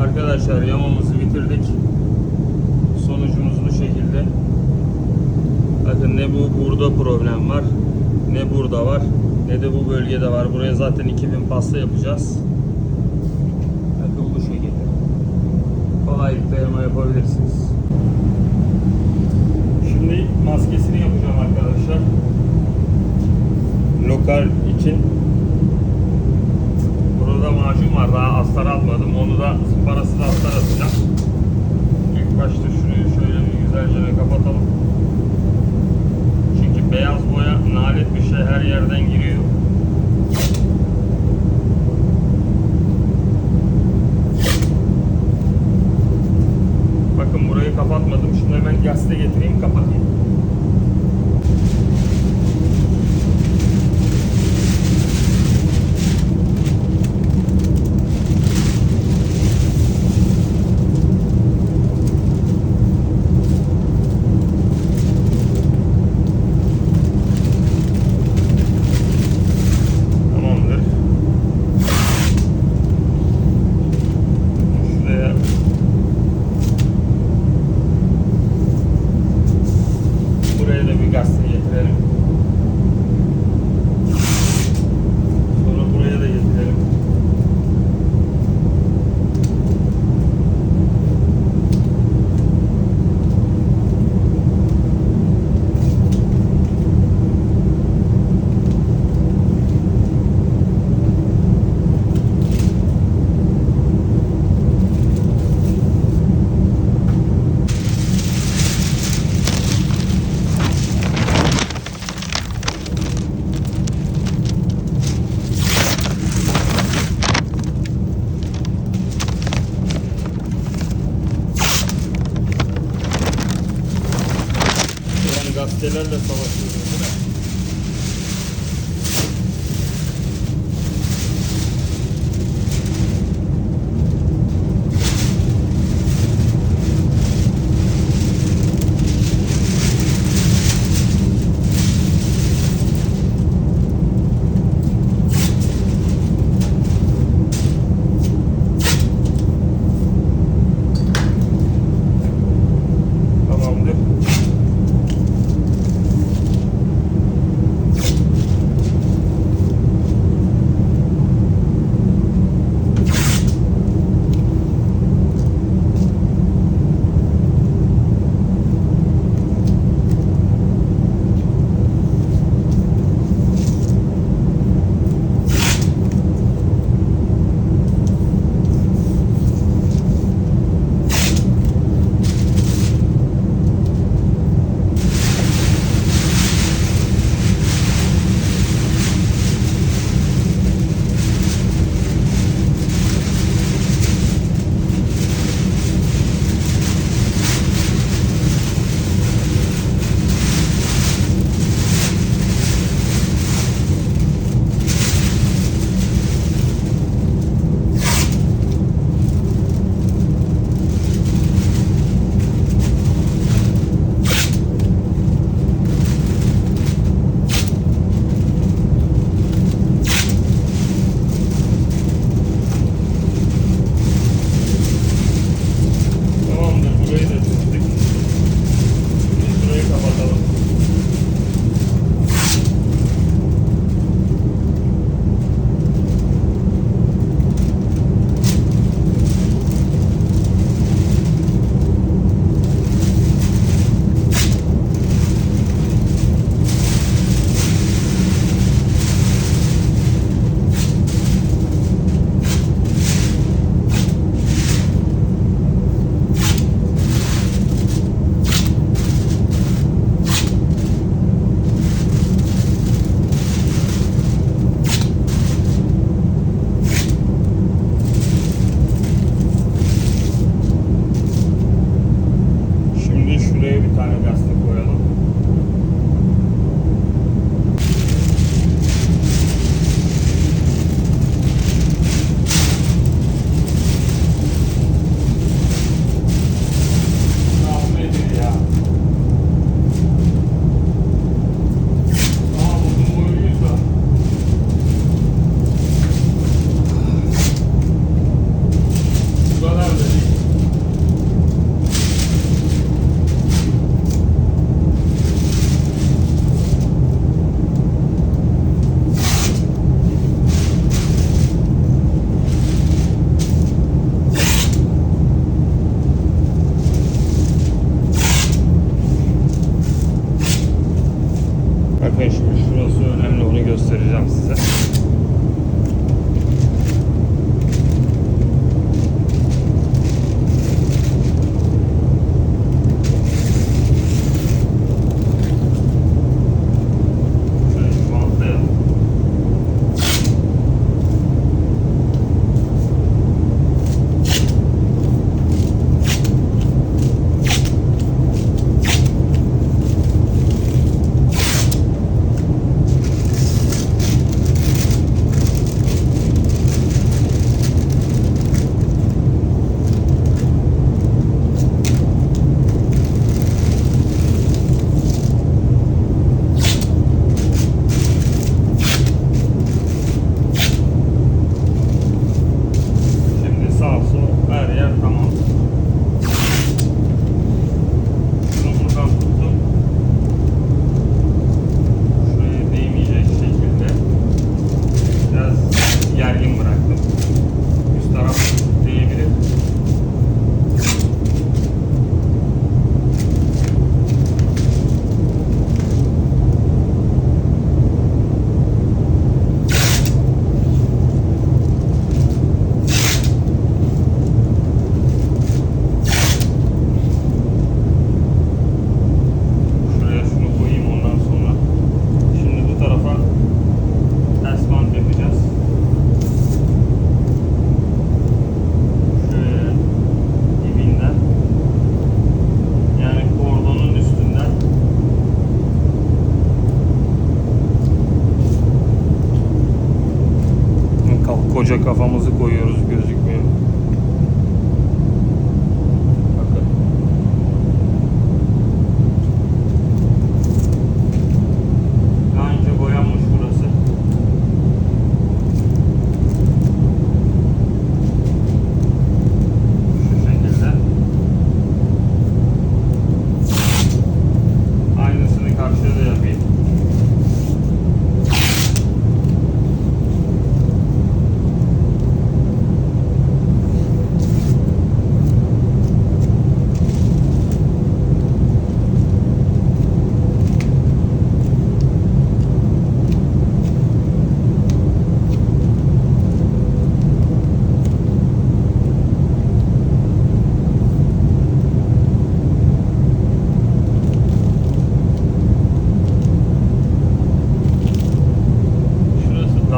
Arkadaşlar yamamızı bitirdik. Sonucumuz bu şekilde. Bakın ne bu burada problem var. Ne burada var. Ne de bu bölgede var. Buraya zaten 2000 pasta yapacağız. Bakın bu şekilde. Kolaylıkla yama yapabilirsiniz. Şimdi maskesini yapacağım arkadaşlar. Lokal için. Macun var. Daha astar almadım. Onu da parasını astar atacağım. İlk başta şurayı şöyle bir güzelce bir kapatalım. Çünkü beyaz boya nalet bir şey her yerden giriyor. Bakın burayı kapatmadım. Şimdi hemen gazete getireyim kapatayım. Tamamdır. Şuraya Buraya da bir gazete getirelim. Sonra buraya da getirelim. Ulan gazetelerle savaşıyoruz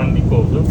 dandik oldu.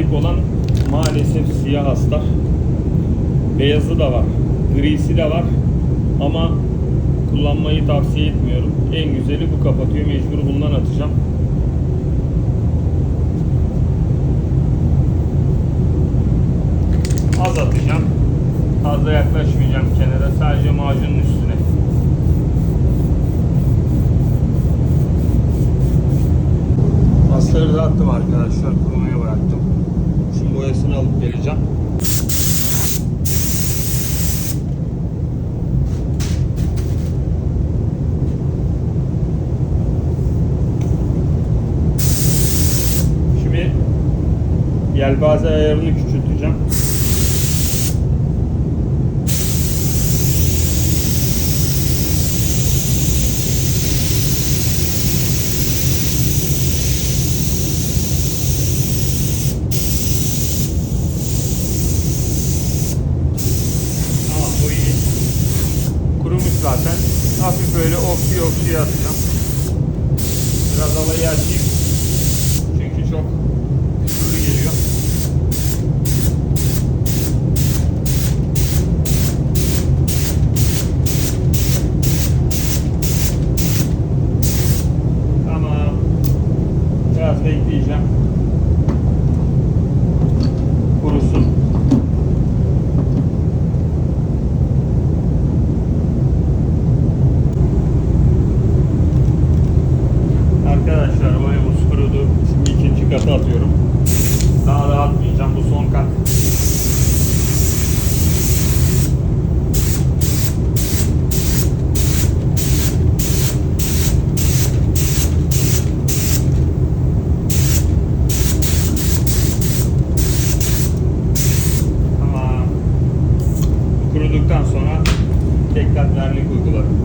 Sahip olan maalesef siyah astar. Beyazı da var, grisi de var ama kullanmayı tavsiye etmiyorum. En güzeli bu kapatıyor. Mecbur bundan atacağım. Az atacağım. Fazla yaklaşmayacağım kenara. Sadece macunun üstüne. Pasları da attım arkadaşlar. Kurumaya boyasını alıp geleceğim. Şimdi yelpaze ayarını küçülteceğim. Tamam bu iyi. Kurumuş zaten. Hafif böyle okşuya okşuya atacağım. Biraz alayı açayım. Çünkü çok katı atıyorum. Daha da atmayacağım. Bu son kat. Tamam. Kuruduktan sonra tek kat vernik uygularım.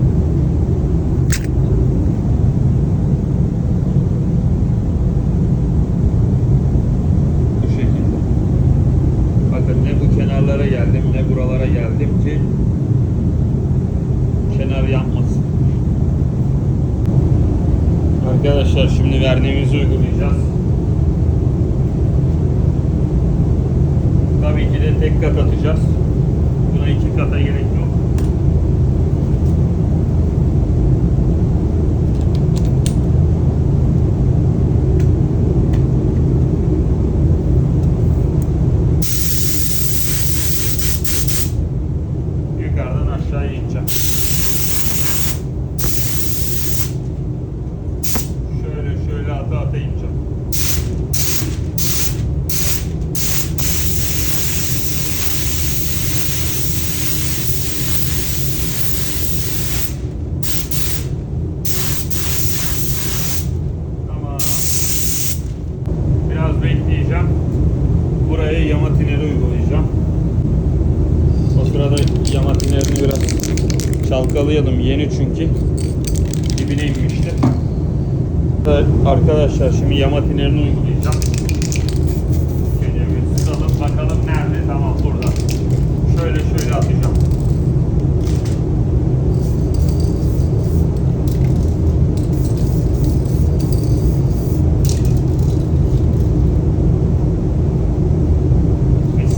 Bu şekilde. Bakın ne bu kenarlara geldim ne buralara geldim ki kenar yapmasın. Arkadaşlar şimdi verniğimizi uygulayacağız. Tabii ki de tek kat atacağız. Buna iki kata gerek yok. Yukarıdan aşağıya ineceğim. Şöyle şöyle ata ata ineceğim. Tamam. Biraz bekleyeceğim. Buraya yama tineri uygulayacağım. O sırada yama tinerini biraz çalkalayalım. Yeni çünkü. Dibine inmişti. Evet, Arkadaşlar şimdi yama tinerini uygulayacağım. Şöyle bir bakalım nerede? Tamam burada. Şöyle şöyle atacağım. Mis.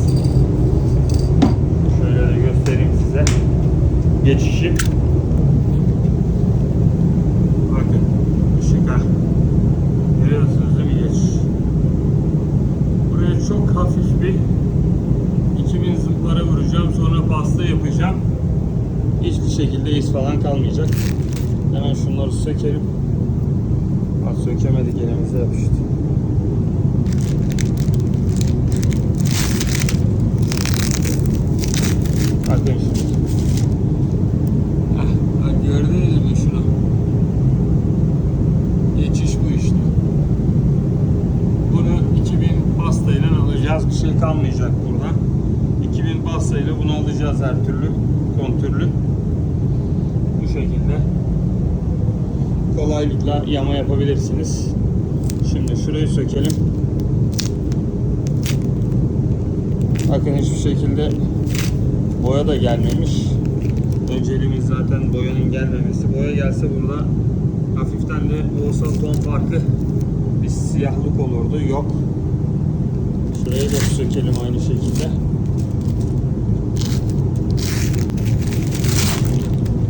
Şöyle de göstereyim size. Geçişi. Bakın ışık ha. Görüyorsunuz değil mi geçiş? Buraya çok hafif bir 2000 zımpara vuracağım. Sonra pasta yapacağım. Hiçbir şekilde iz falan kalmayacak. Hemen şunları sökelim. Ha, sökemedik elimize yapıştı. Bakın şimdi. Hah, bak gördünüz mü şunu? Geçiş bu işte. Bunu 2000 pastayla alacağız. Bir kalmayacak burada. 2000 pastayla bunu alacağız her türlü kontürlü. Bu şekilde kolaylıkla yama yapabilirsiniz. Şimdi şurayı sökelim. Bakın hiçbir şekilde boya da gelmemiş. Önceliğimiz zaten boyanın gelmemesi. Boya gelse burada hafiften de olsa ton farkı bir siyahlık olurdu. Yok. Şurayı da sökelim aynı şekilde.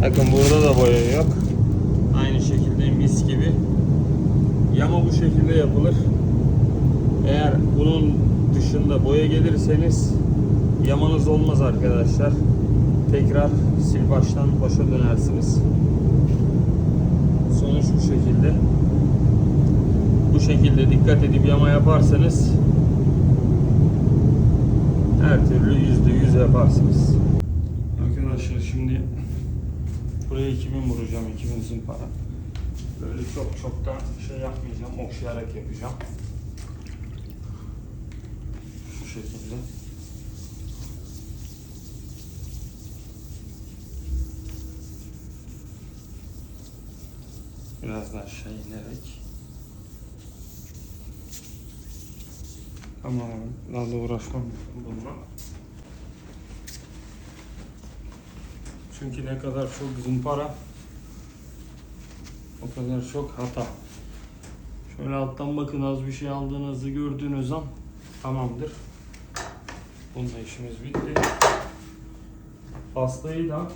Bakın burada da boya yok. Aynı şekilde mis gibi. Yama bu şekilde yapılır. Eğer bunun dışında boya gelirseniz yamanız olmaz arkadaşlar. Tekrar sil baştan başa dönersiniz. Sonuç bu şekilde. Bu şekilde dikkat edip yama yaparsanız her türlü yüzde yüz yaparsınız. Arkadaşlar şimdi buraya 2000 vuracağım 2000 zımpara. Böyle çok çok da şey yapmayacağım. Okşayarak yapacağım. Şu şekilde. Biraz daha aşağı inerek. Daha da uğraşmam bununla. Çünkü ne kadar çok zımpara o kadar çok hata. Şöyle alttan bakın az bir şey aldığınızı gördüğünüz an tamamdır. Bununla işimiz bitti. Pastayı da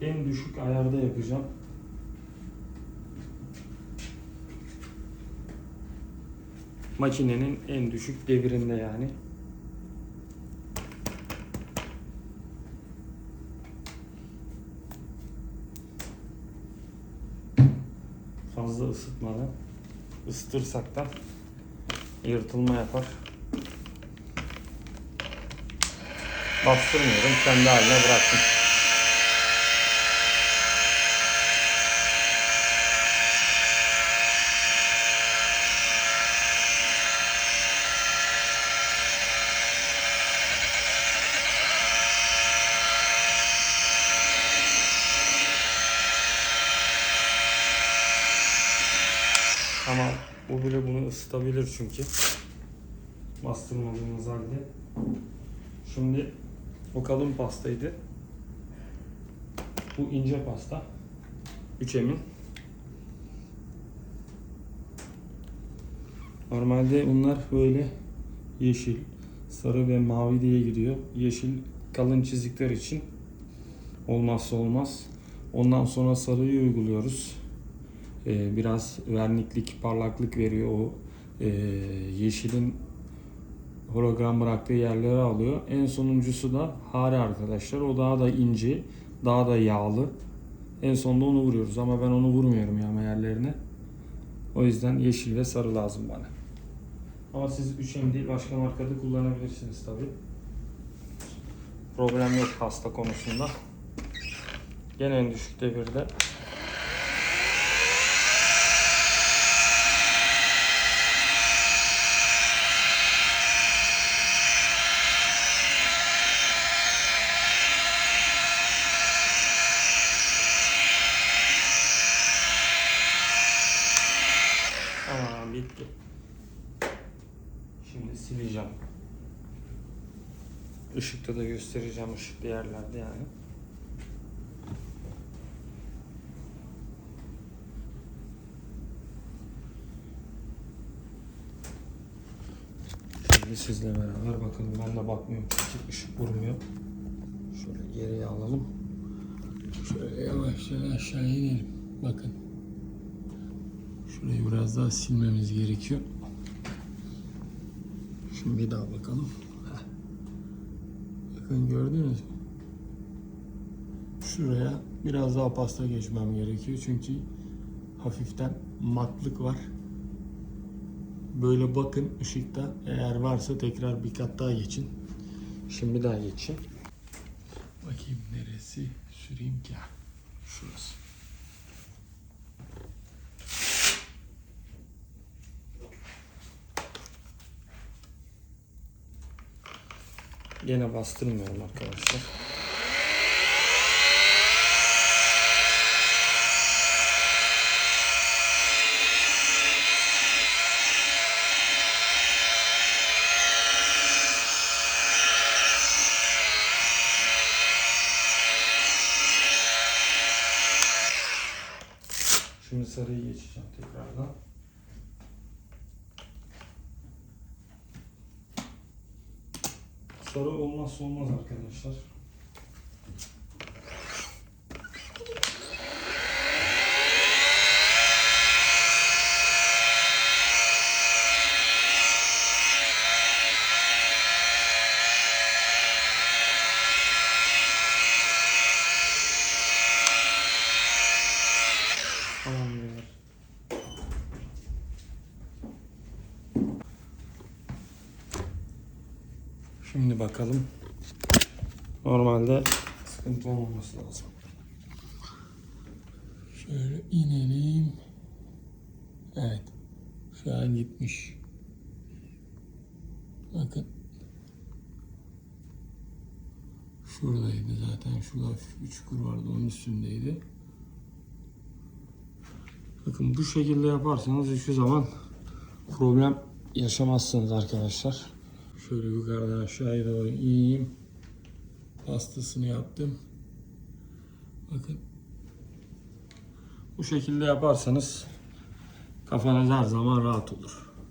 en düşük ayarda yapacağım. Makinenin en düşük devirinde yani. Fazla ısıtmadan ısıtırsak da yırtılma yapar. Bastırmıyorum. Kendi haline bıraktım. Ama bu bile bunu ısıtabilir çünkü. Bastırmadığımız halde. Şimdi o kalın pastaydı. Bu ince pasta. 3 emin. Normalde bunlar böyle yeşil, sarı ve mavi diye gidiyor. Yeşil kalın çizikler için olmazsa olmaz. Ondan sonra sarıyı uyguluyoruz. Ee, biraz verniklik, parlaklık veriyor o ee, yeşilin hologram bıraktığı yerleri alıyor. En sonuncusu da hare arkadaşlar. O daha da ince, daha da yağlı. En sonunda onu vuruyoruz ama ben onu vurmuyorum yağma yerlerine. O yüzden yeşil ve sarı lazım bana. Ama siz 3M değil başka markada kullanabilirsiniz tabi. Problem yok hasta konusunda. Gene en düşük devirde Tamam bitti. Sileceğim. Işıkta da göstereceğim ışıklı yerlerde yani. Şimdi sizle beraber bakın ben de bakmıyorum çünkü ışık vurmuyor. Şöyle geriye alalım. Şöyle yavaşça aşağı inelim. Bakın. Şurayı biraz daha silmemiz gerekiyor. Şimdi bir daha bakalım. Bakın gördünüz? Şuraya biraz daha pasta geçmem gerekiyor çünkü hafiften matlık var. Böyle bakın ışıkta eğer varsa tekrar bir kat daha geçin. Şimdi daha geçeyim. Bakayım neresi süreyim ki? Şurası. Yine bastırmıyorum arkadaşlar. Şimdi sarıyı geçeceğim tekrardan. Sarı olmazsa olmaz arkadaşlar. Tamamdır. Bakalım. Normalde sıkıntı olmaması lazım. Şöyle inelim. Evet. Şu an gitmiş. Bakın. Şuradaydı zaten. Şurada bir çukur vardı. Onun üstündeydi. Bakın bu şekilde yaparsanız hiçbir zaman problem yaşamazsınız arkadaşlar. Şöyle yukarıdan aşağıya doğru ineyim. Pastasını yaptım. Bakın. Bu şekilde yaparsanız kafanız her zaman rahat olur.